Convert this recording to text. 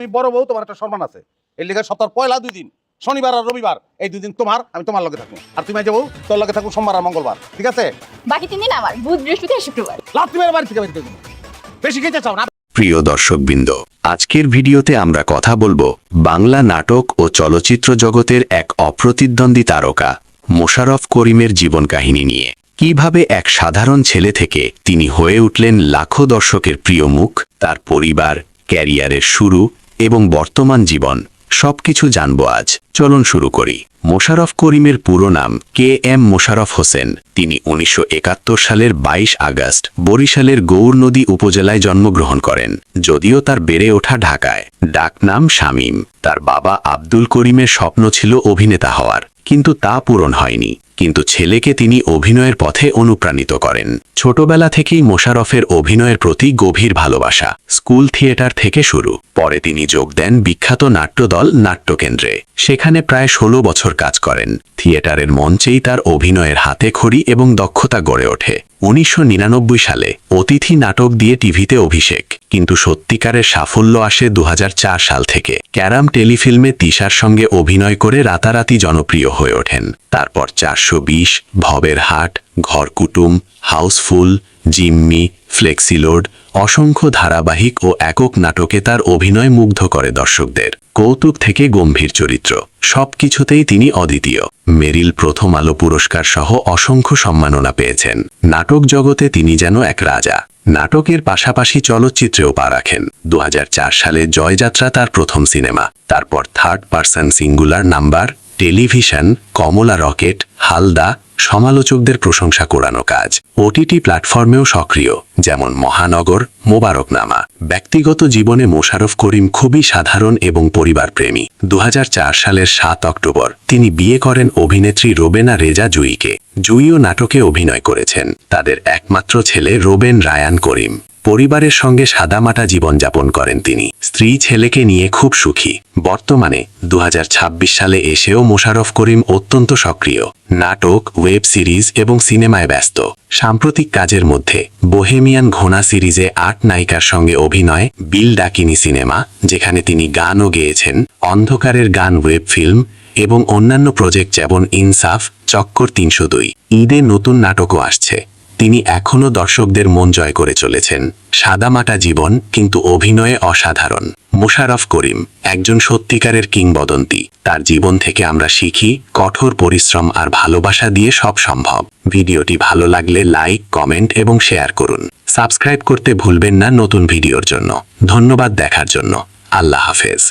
তুমি বড় বউ তোমার একটা সম্মান আছে। এর লিগে সপ্তাহ পয়লা দুই দিন শনিবার আর রবিবার এই দুই দিন তোমার আমি তোমার লগে থাকব। আর তুমি যাব তোর লগে থাকব সোমবার আর মঙ্গলবার ঠিক আছে? বাকি তিন দিন আমার বুধ বৃহস্পতি আর শুক্রবার। লাভ তুমি আর বাড়ি থেকে বের করে। বেশি খেতে চাও না? প্রিয় দর্শকবৃন্দ আজকের ভিডিওতে আমরা কথা বলব বাংলা নাটক ও চলচ্চিত্র জগতের এক অপ্রতিদ্বন্দ্বী তারকা মোশাররফ করিমের জীবন কাহিনী নিয়ে। কীভাবে এক সাধারণ ছেলে থেকে তিনি হয়ে উঠলেন লাখো দর্শকের প্রিয় মুখ তার পরিবার ক্যারিয়ারের শুরু এবং বর্তমান জীবন, সবকিছু জানব আজ। চলুন শুরু করি। মোশাররফ করিমের পুরো নাম কে এম মোশারফ হোসেন। তিনি উনিশশো একাত্তর সালের ২২ আগস্ট বরিশালের গৌরনদী উপজেলায় জন্মগ্রহণ করেন। যদিও তার বেড়ে ওঠা ঢাকায়। ডাকনাম শামীম। তার বাবা আব্দুল করিমের স্বপ্ন ছিল অভিনেতা হওয়ার, কিন্তু তা পূরণ হয়নি। কিন্তু ছেলেকে তিনি অভিনয়ের পথে অনুপ্রাণিত করেন। ছোটবেলা থেকেই মোশারফের অভিনয়ের প্রতি গভীর ভালোবাসা স্কুল থিয়েটার থেকে শুরু। পরে তিনি যোগ দেন বিখ্যাত নাট্যদল নাট্যকেন্দ্রে। সেখানে প্রায় ষোলো বছর কাজ করেন। থিয়েটারের মঞ্চেই তার অভিনয়ের হাতে খড়ি এবং দক্ষতা গড়ে ওঠে। উনিশশো নিরানব্বই সালে অতিথি নাটক দিয়ে টিভিতে অভিষেক। কিন্তু সত্যিকারের সাফল্য আসে দু হাজার চার সাল থেকে। ক্যারাম টেলিফিল্মে তিশার সঙ্গে অভিনয় করে রাতারাতি জনপ্রিয় হয়ে ওঠেন। তারপর চারশো বিশ, ভবের হাট, ঘরকুটুম, হাউসফুল জিম্মি, ফ্লেক্সিলোড, অসংখ্য ধারাবাহিক ও একক নাটকে তার অভিনয় মুগ্ধ করে দর্শকদের। কৌতুক থেকে গম্ভীর চরিত্র। সবকিছুতেই তিনি অদ্বিতীয়। মেরিল প্রথম আলো পুরস্কার সহ অসংখ্য সম্মাননা পেয়েছেন। নাটক জগতে তিনি যেন এক রাজা। নাটকের পাশাপাশি চলচ্চিত্রেও পা রাখেন। দু হাজার চার সালে জয়যাত্রা তার প্রথম সিনেমা। তারপর third person singular number television Komola Rocket, Halda সমালোচকদের প্রশংসা কোরানো কাজ। ওটিটি প্ল্যাটফর্মেও সক্রিয়, যেমন মহানগর, মোবারকনামা। ব্যক্তিগত জীবনে মোশারফ করিম খুবই সাধারণ এবং পরিবারপ্রেমী। দু হাজার চার সালের সাত অক্টোবর তিনি বিয়ে করেন অভিনেত্রী রোবেনা রেজা জুইকে। জুইও নাটকে অভিনয় করেছেন। তাদের একমাত্র ছেলে রোবেন রায়ান করিম। পরিবারের সঙ্গে সাদামাটা জীবনযাপন করেন তিনি। স্ত্রী ছেলেকে নিয়ে খুব সুখী। বর্তমানে দু হাজার ছাব্বিশ সালে এসেও মোশাররফ করিম অত্যন্ত সক্রিয়। নাটক, ওয়েব সিরিজ এবং সিনেমায় ব্যস্ত। সাম্প্রতিক কাজের মধ্যে বোহেমিয়ান ঘোনা সিরিজে আট নায়িকার সঙ্গে অভিনয়, বিল ডাকিনি সিনেমা, যেখানে তিনি গানও গেয়েছেন, অন্ধকারের গান ওয়েব ফিল্ম এবং অন্যান্য প্রজেক্ট যেমন ইনসাফ, চক্কর তিনশো দুই। ঈদে নতুন নাটকও আসছে। তিনি এখনও দর্শকদের মন জয় করে চলেছেন। সাদামাটা জীবন, কিন্তু অভিনয়ে অসাধারণ। মোশাররফ করিম, একজন সত্যিকারের কিংবদন্তি। তার জীবন থেকে আমরা শিখি, কঠোর পরিশ্রম আর ভালোবাসা দিয়ে সব সম্ভব। ভিডিওটি ভালো লাগলে লাইক, কমেন্ট এবং শেয়ার করুন। সাবস্ক্রাইব করতে ভুলবেন না নতুন ভিডিওর জন্য। ধন্যবাদ দেখার জন্য। আল্লাহ হাফেজ।